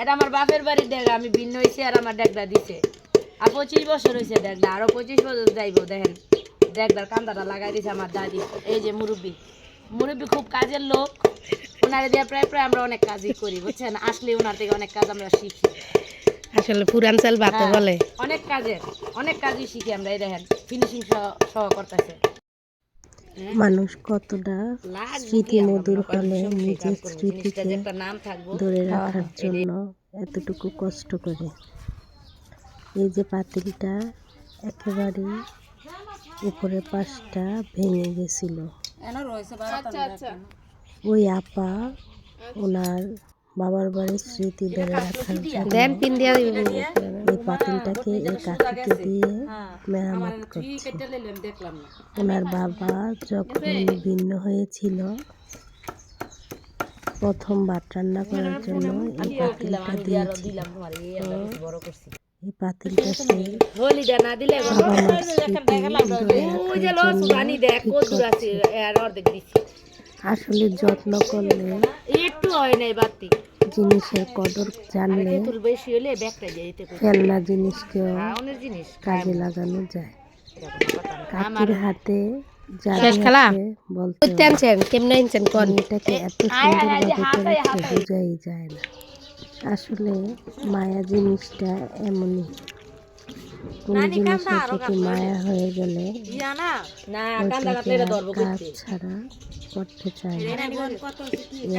এটা আমার বাপের বাড়ির ডেগা আমি ভিন্ন হয়েছি আর আমার ডেগদা দিছে। আর পঁচিশ বছর হয়েছে ডেগদা আরও পঁচিশ বছর যাইবো দেখেন। ডেগদার কান্দাটা লাগাই দিছে আমার দাদি এই যে মুরব্বী। মুরব্বী খুব কাজের লোক ওনারে দিয়ে প্রায় প্রায় আমরা অনেক কাজই করি বুঝছেন? আসলে ওনার থেকে অনেক কাজ আমরা শিখি। আসলে পুরাঞ্চল ভাতে হ্যাঁ, বলে। অনেক কাজের অনেক কাজই শিখি আমরা এই দেখেন ফিনিশিং সহ সহ করতেছে। মানুষ কতটা স্মৃতি মধুর হলে নিজের স্মৃতিকে যে একটা নাম থাকব। ধরে রাখার হ্যাঁ, জন্য এতটুকু কষ্ট করে। এই যে পাতিলটা একেবারে উপরের পাশটা ভেঙে গেছিল। ওই আপা ওনার বাবার বাড়ির স্মৃতি ধরে রাখার জন্য। এই পাতিলটাকে এই কাঠিকে দিয়ে মেরামত তুই করছে। ওনার বাবা যখন ভিন্ন হয়েছিল প্রথম ভাত রান্না করার জন্য এই পাতিলটা দিয়েছি। এই পাতিলটা সে না দিলে বাবা মার স্মৃতি আসলে যত্ন করলে একটু হয় নাই বাতি জিনিসের কদর জানলে খেলনা জিনিসকেও কাজে লাগানো যায়। কাকির হাতে? হ্যাঁ। আসলে মায়া জিনিসটা এমনই কোনো জিনিসের প্রতি মায়া হয়ে গেলে? কাজ ছাড়া করতে চায়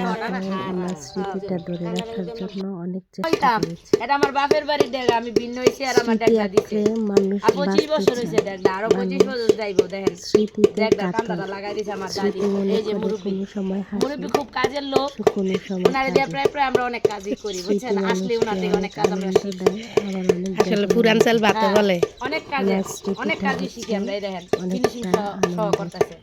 আপা ওনার স্মৃতিটা ধরে রাখার জন্য। অনেক চেষ্টা করেছে। এটা আমার বাপের বাড়ির ডেগা আমি ভিন্ন হয়েছি আর আমার স্মৃতি দিছে। মানুষ আর পঁচিশ বাঁচতে বছর হয়েছে চায়। ডেগদা আরও পঁচিশ বছর যাইবো দেখেন। স্মৃতিতে কাটায় লাগাই দিছে আমার দাদি। এই যে করে সময় মুরব্বী খুব কাজের লোক। কোনো সময় ওনারে দিয়ে প্রায় প্রায় আমরা অনেক কাজই করি বুঝছেন? আসলে ওনার অনেক কাজ আমরা আসলে বেদনা পুরাঞ্চল ভাতে হ্যাঁ, বলে। অনেক কাজে অনেক কাজই শিখি আমরা এই দেখেন। ফিনিশিং সহ। করতেছে।